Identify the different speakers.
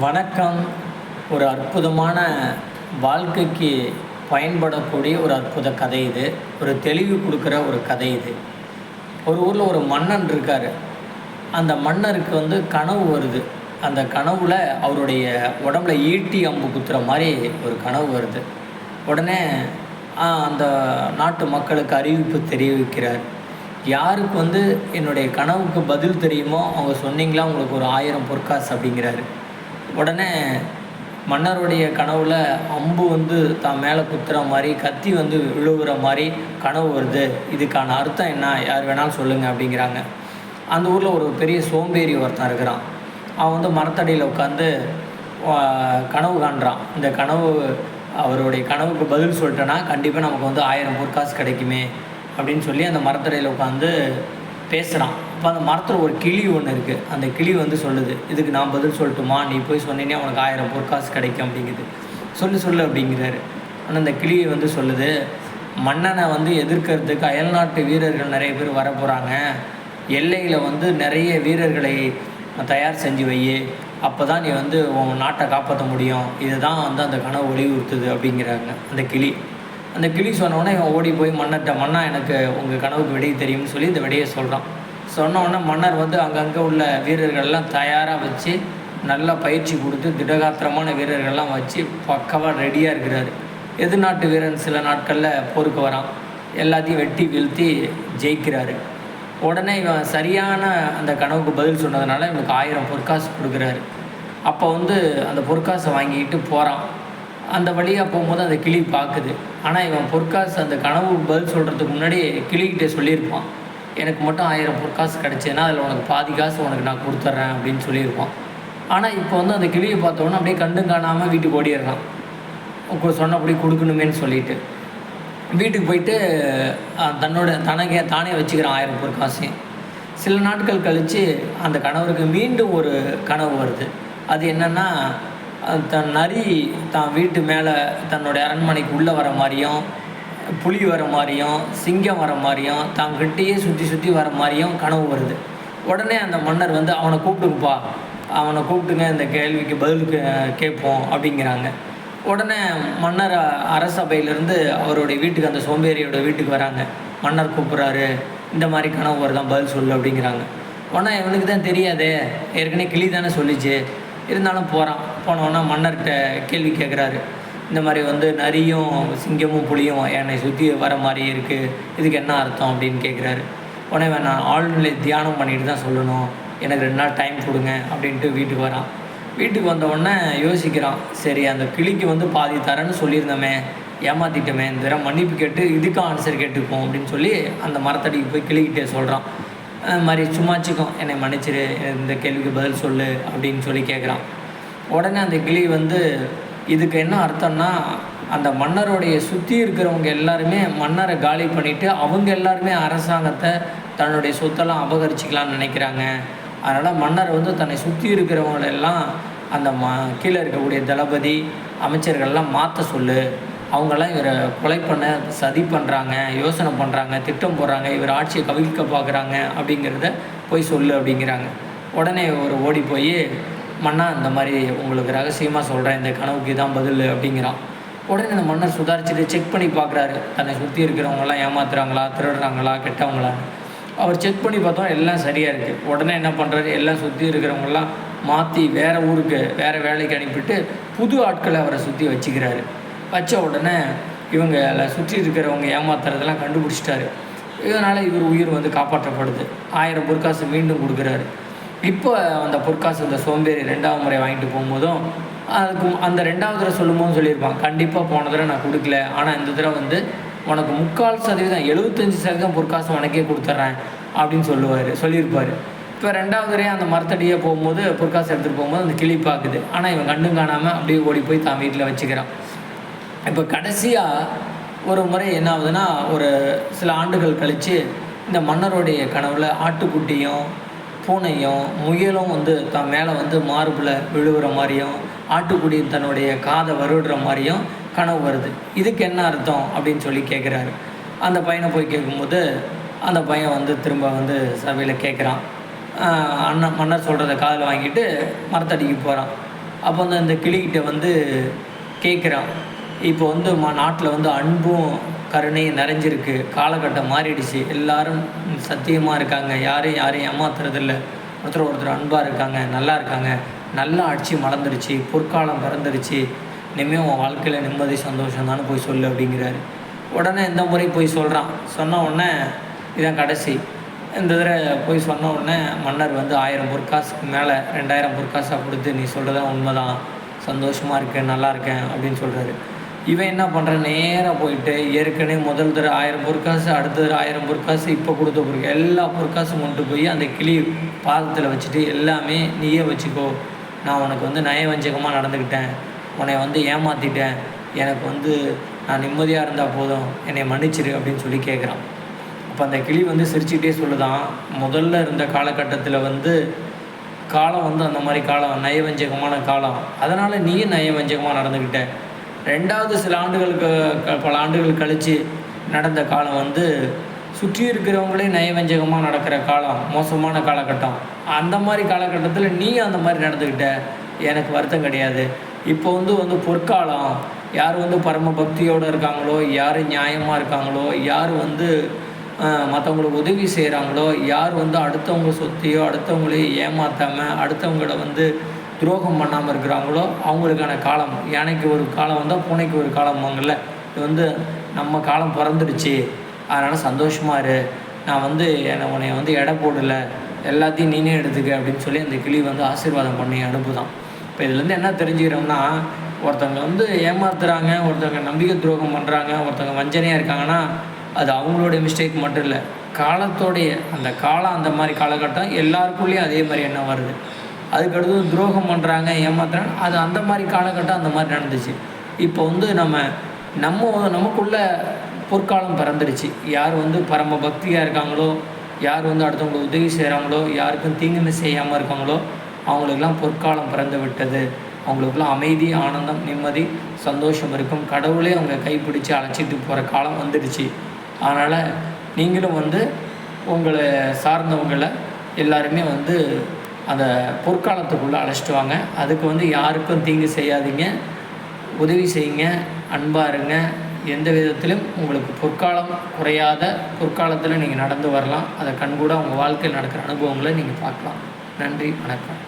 Speaker 1: வணக்கம். ஒரு அற்புதமான வாழ்க்கைக்கு பயன்படக்கூடிய ஒரு அற்புத கதை இது. ஒரு தெளிவு கொடுக்குற ஒரு கதை இது. ஒரு ஊரில் ஒரு மன்னன் இருக்கார். அந்த மன்னருக்கு வந்து கனவு வருது. அந்த கனவுல அவருடைய உடம்புல ஈட்டி அம்பு குத்துற மாதிரி ஒரு கனவு வருது. உடனே அந்த நாட்டு மக்களுக்கு அறிவிப்பு தெரிவிக்கிறார். யாருக்கு வந்து என்னுடைய கனவுக்கு பதில் தெரியுமோ அவங்க சொன்னீங்களா உங்களுக்கு ஒரு ஆயிரம் பொற்காசு அப்படிங்கிறாரு. உடனே மன்னருடைய கனவுல அம்பு வந்து தான் மேலே குத்துற மாதிரி கத்தி வந்து விழுவுற மாதிரி கனவு வருது. இதுக்கான அர்த்தம் என்ன? யார் வேணாலும் சொல்லுங்கள் அப்படிங்கிறாங்க. அந்த ஊரில் ஒரு பெரிய சோம்பேறி ஒருத்தன் இருக்கிறான். அவன் வந்து மரத்தடியில் உட்காந்து கனவு காண்றான். இந்த கனவு அவருடைய கனவுக்கு பதில் சொல்லிட்டேன்னா கண்டிப்பாக நமக்கு வந்து ஆயிரம் பொற்காசு கிடைக்குமே அப்படின்னு சொல்லி அந்த மரத்தடையில் உட்காந்து பேசுகிறான் அப்போ அந்த மரத்தில் ஒரு கிளி ஒன்று இருக்குது அந்த கிளி வந்து சொல்லுது இதுக்கு நான் பதில் சொல்லட்டுமா? நீ போய் சொன்னீனே உனக்கு ஆயிரம் பொற்காசு கிடைக்கும் அப்படிங்குது. சொல்லு சொல்லு அப்படிங்கிறாரு. ஆனால் அந்த கிளி வந்து சொல்லுது மன்னனை வந்து எதிர்க்கிறதுக்கு அயல்நாட்டு வீரர்கள் நிறைய பேர் வர போகிறாங்க எல்லையில் வந்து நிறைய வீரர்களை தயார் செஞ்சு வை. அப்போ தான் நீ வந்து உன் நாட்டை காப்பாற்ற முடியும். இதுதான் வந்து அந்த கனவு வலியுறுத்துது அப்படிங்கிறாங்க அந்த கிளி. அந்த கிளி சொன்னோடனே இவன் ஓடி போய் மன்னர்கிட்ட மன்னா எனக்கு உங்கள் கனவுக்கு விடை தெரியும்னு சொல்லி இந்த விடையை சொல்கிறான் சொன்ன உடனே மன்னர் வந்து அங்கங்கே உள்ள வீரர்கள்லாம் தயாராக வச்சு நல்லா பயிற்சி கொடுத்து திடகாத்திரமான வீரர்கள்லாம் வச்சு பக்கவாக ரெடியாக இருக்கிறாரு. எதிர்நாட்டு வீரன் சில நாட்களில் போருக்கு வரான். எல்லாத்தையும் வெட்டி வீழ்த்தி ஜெயிக்கிறாரு. உடனே இவன் சரியான அந்த கனவுக்கு பதில் சொன்னதுனால இவனுக்கு ஆயிரம் பொற்காசு கொடுக்குறாரு. அப்போ வந்து அந்த பொற்காசை வாங்கிக்கிட்டு போகிறான் அந்த வழியாக போகும்போது அந்த கிளி பார்க்குது. ஆனால் இவன் பொற்காசு அந்த கனவு பதில் சொல்கிறதுக்கு முன்னாடி கிளிக்கிட்டே சொல்லியிருப்பான். எனக்கு மட்டும் ஆயிரம் பொற்காசு கிடச்சதுன்னா அதில் உனக்கு பாதி காசு உனக்கு நான் கொடுத்துட்றேன் அப்படின்னு சொல்லியிருப்பான். ஆனால் இப்போ வந்து அந்த கிளியை பார்த்தோன்னே அப்படியே கண்டும் காணாமல் வீட்டுக்கு ஓடிடுறான். உங்க சொன்னபடி கொடுக்கணுமேன்னு சொல்லிட்டு. வீட்டுக்கு போயிட்டு தன்னோட தனக்கே தானே வச்சுக்கிறான் ஆயிரம் பொற்காசையும் சில நாட்கள் கழித்து அந்த கணவருக்கு மீண்டும் ஒரு கனவு வருது. அது என்னென்னா தன் நரி தான் வீட்டு மேலே தன்னுடைய அரண்மனைக்கு உள்ளே வர மாதிரியும் புலி வர மாதிரியும் சிங்கம் வர மாதிரியும் தான் கிட்டேயே சுற்றி சுற்றி வர மாதிரியும் கனவு வருது. உடனே அந்த மன்னர் வந்து அவனை கூப்பிட்டுப்பா அவனை கூப்பிட்டுங்க இந்த கேள்விக்கு பதில் கேட்போம் அப்படிங்கிறாங்க. உடனே மன்னர் அரசபையிலேருந்து அவருடைய வீட்டுக்கு அந்த சோம்பேறியோட வீட்டுக்கு வராங்க. மன்னர் கூப்பிட்றாரு இந்த மாதிரி கனவு வருதான் பதில் சொல்லு அப்படிங்கிறாங்க. உடனே இவனுக்கு தான் தெரியாதே ஏற்கனவே கிளி தானே சொல்லிச்சு. இருந்தாலும் போகிறான் போனவொன்னே மன்னர்கிட்ட கேள்வி கேட்குறாரு. இந்த மாதிரி வந்து நரியும் சிங்கமும் புலியும் என்னை சுற்றி வர மாதிரி இருக்குது இதுக்கு என்ன அர்த்தம் அப்படின்னு கேட்குறாரு உடனே நான் ஆழ்நிலை தியானம் பண்ணிட்டு தான் சொல்லணும். எனக்கு ரெண்டு நாள் டைம் கொடுங்க அப்படின்ட்டு வீட்டுக்கு வரான். வீட்டுக்கு வந்த உடனே யோசிக்கிறான். சரி அந்த கிளிக்கு வந்து பாதி தரேன்னு சொல்லியிருந்தோமே ஏமாத்திட்டோமே இந்த தடவை மன்னிப்பு கேட்டு இதுக்கும் ஆன்சர் கேட்டுப்போம் அப்படின்னு சொல்லி அந்த மரத்தடிக்கு போய் கிளிக்கிட்டே சொல்கிறான் அது மாதிரி சும்மாச்சிக்கும் என்னை மன்னிச்சிரு. இந்த கேள்விக்கு பதில் சொல்லு அப்படின்னு சொல்லி கேட்குறான் உடனே அந்த கிளி வந்து இதுக்கு என்ன அர்த்தம்னா அந்த மன்னருடைய சுற்றி இருக்கிறவங்க எல்லாருமே மன்னரை காலி பண்ணிவிட்டு அவங்க எல்லாருமே அரசாங்கத்தை தன்னுடைய சொத்தெல்லாம் அபகரிச்சிக்கலாம்னு நினைக்கிறாங்க. அதனால் மன்னர் வந்து தன்னை சுற்றி இருக்கிறவங்களெல்லாம் அந்த ம கீழே இருக்கக்கூடிய தளபதி அமைச்சர்கள்லாம் மாற்ற சொல்லு. அவங்கெல்லாம் இவரை கொலை பண்ண சதி பண்ணுறாங்க யோசனை பண்ணுறாங்க திட்டம் போடுறாங்க இவர் ஆட்சியை கவிழ்க்க பார்க்குறாங்க அப்படிங்கிறத போய் சொல்லு அப்படிங்கிறாங்க. உடனே ஒரு ஓடி போய் மன்னா இந்த மாதிரி உங்களுக்கு ரகசியமாக சொல்கிறேன் இந்த கனவுக்கு தான் பதில் அப்படிங்கிறான். உடனே அந்த மன்னர் சுதாரிச்சுட்டு செக் பண்ணி பார்க்குறாரு. தன்னை சுற்றி இருக்கிறவங்களாம் ஏமாத்துறாங்களா திருடுறாங்களா கெட்டவங்களான்னு அவர் செக் பண்ணி பார்த்தோம் எல்லாம் சரியாக இருக்குது உடனே என்ன பண்ணுறாரு எல்லாம் சுற்றி இருக்கிறவங்களாம் மாற்றி வேறு ஊருக்கு வேறு வேலைக்கு அனுப்பிட்டு புது ஆட்களை அவரை சுற்றி வச்சுக்கிறாரு. வச்ச உடனே இவங்க சுற்றி இருக்கிறவங்க ஏமாத்துறதெல்லாம் கண்டுபிடிச்சிட்டாரு. இதனால் இவர் உயிர் வந்து காப்பாற்றப்படுது. ஆயிரம் பொற்காசு மீண்டும் கொடுக்குறாரு. இப்போ அந்த பொற்காசு இந்த சோம்பேறி ரெண்டாவது முறை வாங்கிட்டு போகும்போதும் அதுக்கு அந்த ரெண்டாவது தடவை சொல்லும்போது சொல்லியிருப்பான் கண்டிப்பாக போன தடவை நான் கொடுக்கல. ஆனால் இந்த தடவை வந்து உனக்கு முக்கால் சதவீதம் எழுபத்தஞ்சி சதவீதம் பொற்காசு உனக்கே கொடுத்துட்றேன் அப்படின்னு சொல்லுவார் சொல்லியிருப்பார். இப்போ ரெண்டாவது தடவை அந்த மரத்தடியே போகும்போது பொற்காசு எடுத்துகிட்டு போகும்போது அந்த கிளி பார்க்குது. ஆனால் இவன் கண்ணும் காணாமல் அப்படியே ஓடி போய் தான் வீட்டில் வச்சுக்கிறான். இப்போ கடைசியாக ஒரு முறை என்ன ஆகுதுன்னா ஒரு சில ஆண்டுகள் கழித்து இந்த மன்னருடைய கனவில் ஆட்டுக்குட்டியும் பூனையும் முயலும் வந்து த மேலே வந்து மார்பில் விழுகிற மாதிரியும் ஆட்டுக்குடி தன்னுடைய காதை வருடுற மாதிரியும் கனவு வருது. இதுக்கு என்ன அர்த்தம் அப்படின்னு சொல்லி கேட்குறாரு அந்த பையனை போய் கேட்கும்போது அந்த பையன் வந்து திரும்ப வந்து சபையில் கேட்குறான் அண்ணன் மன்னர் சொல்கிறத காதில் வாங்கிட்டு மரத்தடிக்கு போகிறான் அப்போ வந்து அந்த கிளிகிட்ட வந்து கேட்குறான் இப்போ வந்து ம நாட்டில் வந்து அன்பும் கருணையும் நிறைஞ்சிருக்கு. காலகட்டம் மாறிடுச்சு. எல்லாரும் சத்தியமாக இருக்காங்க. யாரையும் யாரையும் ஏமாத்துறதில்ல. ஒருத்தர் ஒருத்தர் அன்பாக இருக்காங்க நல்லா இருக்காங்க. நல்ல ஆட்சி மலர்ந்துருச்சு பொற்காலம் பறந்துருச்சு. இனிமேல் உன் வாழ்க்கையில் நிம்மதி சந்தோஷம் தானே போய் சொல்லு அப்படிங்கிறாரு. உடனே இந்த முறை போய் சொல்கிறான் சொன்ன உடனே இதான் கடைசி. இந்த தடவை போய் சொன்ன உடனே மன்னர் வந்து ஆயிரம் பொற்காசுக்கு மேலே ரெண்டாயிரம் பொற்காசாக கொடுத்து நீ சொல்கிறதான் உண்மைதான். சந்தோஷமாக இருக்கேன் நல்லா இருக்கேன் அப்படின்னு சொல்கிறாரு இவன் என்ன பண்ணுறான் நேராக போயிட்டு ஏற்கனவே முதல் தர ஆயிரம் பொற்காசு அடுத்த தர ஆயிரம் பொற்காசு இப்போ கொடுத்த பொருள் எல்லா பொற்காசும் கொண்டு போய் அந்த கிளி பாதத்தில் வச்சுட்டு எல்லாமே நீயே வச்சுக்கோ. நான் உனக்கு வந்து நயவஞ்சகமாக நடந்துக்கிட்டேன் உன்னை வந்து ஏமாற்றிட்டேன் எனக்கு வந்து நான் நிம்மதியாக இருந்தால் போதும். என்னை மன்னிச்சிரு அப்படின்னு சொல்லி கேட்குறான் அப்போ அந்த கிளி வந்து சிரிச்சுக்கிட்டே சொல்லுதான் முதல்ல இருந்த காலகட்டத்தில் வந்து காலம் வந்து அந்த மாதிரி காலம் நயவஞ்சகமான காலம். அதனால் நீயும் நயவஞ்சகமாக நடந்துக்கிட்ட ரெண்டாவது சில ஆண்டுகளுக்கு பல ஆண்டுகள் கழித்து நடந்த காலம் வந்து சுற்றி இருக்கிறவங்களே நயவஞ்சகமாக நடக்கிற காலம் மோசமான காலகட்டம். அந்த மாதிரி காலகட்டத்தில் நீ அந்த மாதிரி நடந்துக்கிட்ட எனக்கு வருத்தம் கிடையாது. இப்போ வந்து வந்து பொற்காலம். யார் வந்து பரம பக்தியோடு இருக்காங்களோ யார் நியாயமாக இருக்காங்களோ யார் வந்து மற்றவங்களுக்கு உதவி செய்கிறாங்களோ யார் வந்து அடுத்தவங்க சொத்தையோ அடுத்தவங்களையும் ஏமாற்றாமல் அடுத்தவங்கள வந்து துரோகம் பண்ணாமல் இருக்கிறாங்களோ அவங்களுக்கான காலம். யானைக்கு ஒரு காலம் வந்தால் பூனைக்கு ஒரு காலம் வாங்கல இது வந்து நம்ம காலம் பிறந்துடுச்சு. அதனால் சந்தோஷமாக இரு. நான் வந்து என்னை உன்னை வந்து எடை போடலை. எல்லாத்தையும் நீனே எடுத்துக்க அப்படின்னு சொல்லி அந்த கிளி வந்து ஆசீர்வாதம் பண்ணி அனுப்புதான் இப்போ இதுலேருந்து என்ன தெரிஞ்சுக்கிறோம்னா ஒருத்தவங்க வந்து ஏமாத்துறாங்க ஒருத்தவங்க நம்பிக்கை துரோகம் பண்ணுறாங்க ஒருத்தவங்க வஞ்சனையாக இருக்காங்கன்னா அது அவங்களுடைய மிஸ்டேக் மட்டும் இல்லை. காலத்தோடைய அந்த காலம் அந்த மாதிரி காலகட்டம் எல்லாருக்குள்ளேயும் அதே மாதிரி என்ன வருது. அதுக்கடுத்து துரோகம் பண்ணுறாங்க ஏமாத்துறாங்க. அது அந்த மாதிரி காலகட்டம் அந்த மாதிரி நடந்துச்சு. இப்போ வந்து நம்ம நம்ம நமக்குள்ள பொற்காலம் பிறந்துருச்சு. யார் வந்து பரம பக்தியாக இருக்காங்களோ யார் வந்து அடுத்தவங்களுக்கு உதவி செய்கிறாங்களோ யாருக்கும் தீங்குமை செய்யாமல் இருக்காங்களோ அவங்களுக்கெல்லாம் பொற்காலம் பிறந்து விட்டது. அவங்களுக்குலாம் அமைதி ஆனந்தம் நிம்மதி சந்தோஷம் இருக்கும். கடவுளே அவங்க கைப்பிடிச்சு அழைச்சிட்டு போகிற காலம் வந்துடுச்சு. அதனால் நீங்களும் வந்து உங்களை சார்ந்தவங்களை எல்லாருமே வந்து அந்த பொற்காலத்துக்குள்ளே அழைச்சிட்டு வாங்க. அதுக்கு வந்து யாருக்கும் தீங்கு செய்யாதீங்க. உதவி செய்யுங்க அன்பாக இருங்க. எந்த விதத்திலும் உங்களுக்கு பொற்காலம் குறையாத பொற்காலத்தில் நீங்கள் நடந்து வரலாம். அதை கண்கூட உங்கள் வாழ்க்கையில் நடக்கிற அனுபவங்களை நீங்கள் பார்க்கலாம். நன்றி வணக்கம்.